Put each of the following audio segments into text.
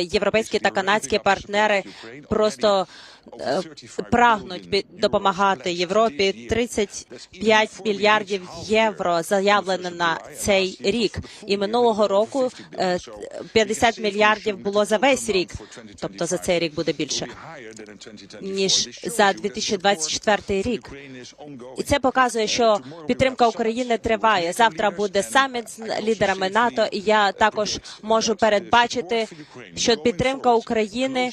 Європейські та канадські партнери просто прагнуть допомагати Європі. 35 мільярдів євро заявлено на цей рік. І минулого року е, 50 мільярдів було за весь рік. Тобто за цей рік буде більше ніж за 2024 рік. І це показує, що підтримка України триває. Завтра буде саміт з лідерами НАТО, і я також можу передбачити, що підтримка України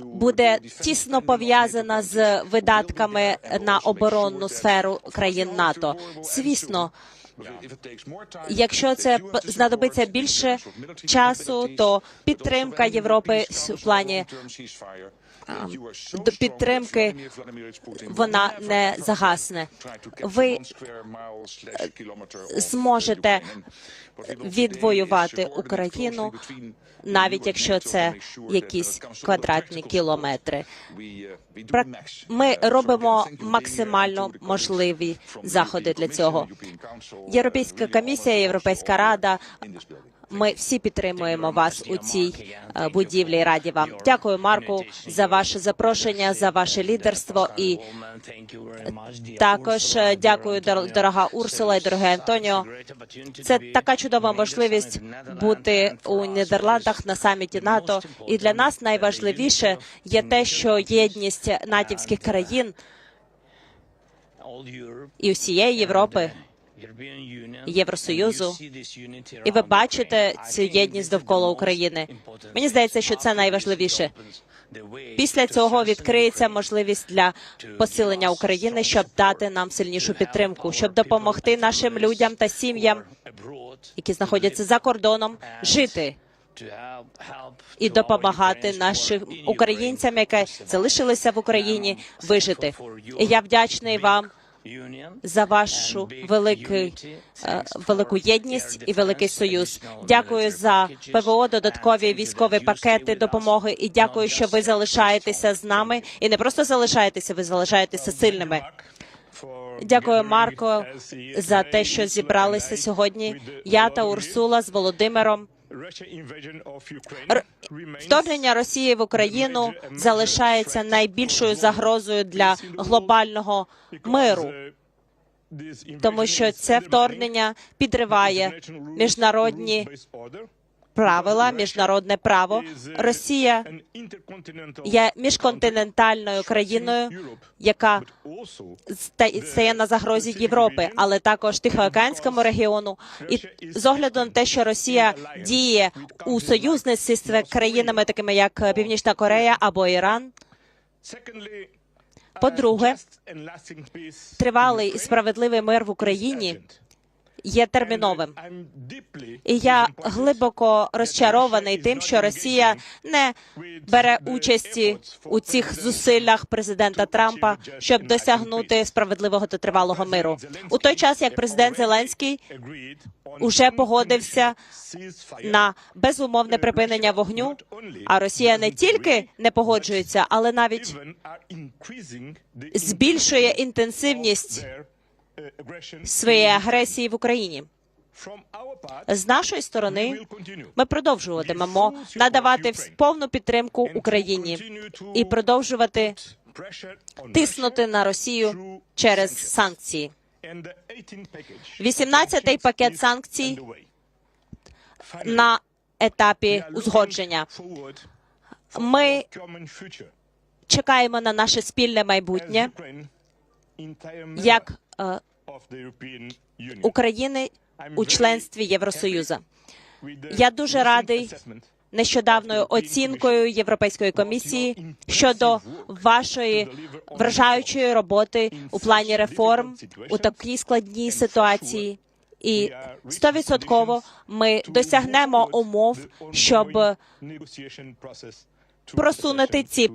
буде тісно пов'язана з видатками на оборонну сферу країн НАТО. Звісно, якщо це знадобиться більше часу, то підтримка Європи в плані до підтримки вона не загасне. Ви зможете відвоювати Україну, навіть якщо це якісь квадратні кілометри. Ми робимо максимально можливі заходи для цього. Європейська комісія, Європейська рада. Ми всі підтримуємо вас у цій е, будівлі. Раді вам. Дякую, Марку, за ваше запрошення, за ваше лідерство і також е, дякую, дорога Урсула і дорогий Антоніо. Це така чудова можливість бути у Нідерландах на саміті НАТО. І для нас найважливіше є те, що єдність натівських країн і усієї Європи, Євросоюзу, і ви бачите цю єдність довкола України. Мені здається, що це найважливіше. Після цього відкриється можливість для посилення України, щоб дати нам сильнішу підтримку, щоб допомогти нашим людям та сім'ям, які знаходяться за кордоном, жити і допомагати нашим українцям, які залишилися в Україні, вижити. І я вдячний вам за вашу велику, е, велику єдність і великий союз. Дякую за ПВО, додаткові військові пакети допомоги. І дякую, що ви залишаєтеся з нами. І не просто залишаєтеся, ви залишаєтеся сильними. Дякую, Марко, за те, що зібралися сьогодні. Я та Урсула з Володимиром. Вторгнення Росії в Україну залишається найбільшою загрозою для глобального миру, тому що це вторгнення підриває міжнародні правила, міжнародне право. Росія є міжконтинентальною країною, яка ста- стає на загрозі Європи, але також Тихоокеанському регіону. І з огляду на те, що Росія діє у союзниці з країнами, такими як Північна Корея або Іран. По-друге, тривалий і справедливий мир в Україні є терміновим. І я глибоко розчарований тим, що Росія не бере участі у цих зусиллях президента Трампа, щоб досягнути справедливого та тривалого миру. У той час як президент Зеленський уже погодився на безумовне припинення вогню. А Росія не тільки не погоджується, але навіть збільшує інтенсивність своєї агресії в Україні. З нашої сторони ми продовжуватимемо надавати повну підтримку Україні і продовжувати тиснути на Росію через санкції. 18-й пакет санкцій на етапі узгодження. Ми чекаємо на наше спільне майбутнє як е, України у членстві Євросоюзу. Я дуже радий нещодавною оцінкою Європейської комісії щодо вашої вражаючої роботи у плані реформ у такій складній ситуації. І стовідсотково ми досягнемо умов, щоб просунути ці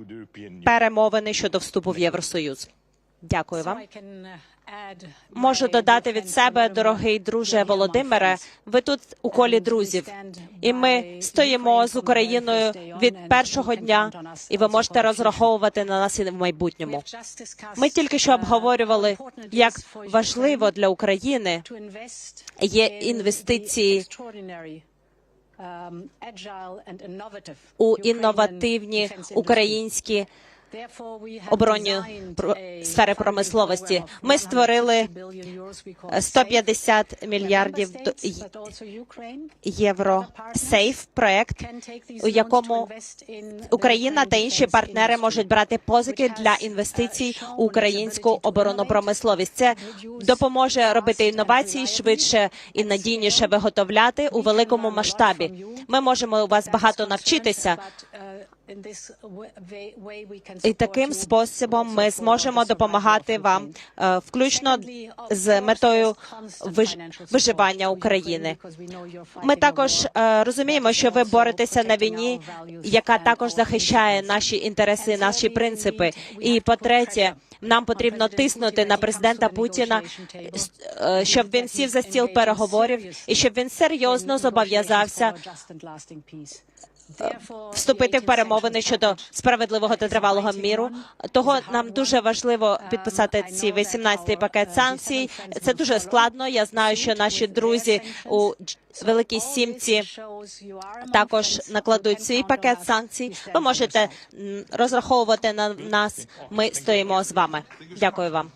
перемовини щодо вступу в Євросоюз. Дякую вам. Можу додати від себе, дорогий друже Володимире. Ви тут у колі друзів, і ми стоїмо з Україною від першого дня, і ви можете розраховувати на нас і в майбутньому. Ми тільки що обговорювали, як важливо для України є інвестиції у інновативні українські оборонні сфери промисловості. Ми створили 150 мільярдів євро сейф проект, у якому Україна та інші партнери можуть брати позики для інвестицій у українську оборонну промисловість. Це допоможе робити інновації швидше і надійніше виготовляти у великому масштабі. Ми можемо у вас багато навчитися. І таким способом ми зможемо допомагати вам, е, включно з метою виж- виживання України. Ми також е, розуміємо, що ви боретеся на війні, яка також захищає наші інтереси, наші принципи. І по-третє, нам потрібно тиснути на президента Путіна, е, щоб він сів за стіл переговорів і щоб він серйозно зобов'язався вступити в перемовини щодо справедливого та тривалого міру. Того нам дуже важливо підписати ці 18-й пакет санкцій. Це дуже складно. Я знаю, що наші друзі у Великій Сімці також накладуть свій пакет санкцій. Ви можете розраховувати на нас. Ми стоїмо з вами. Дякую вам.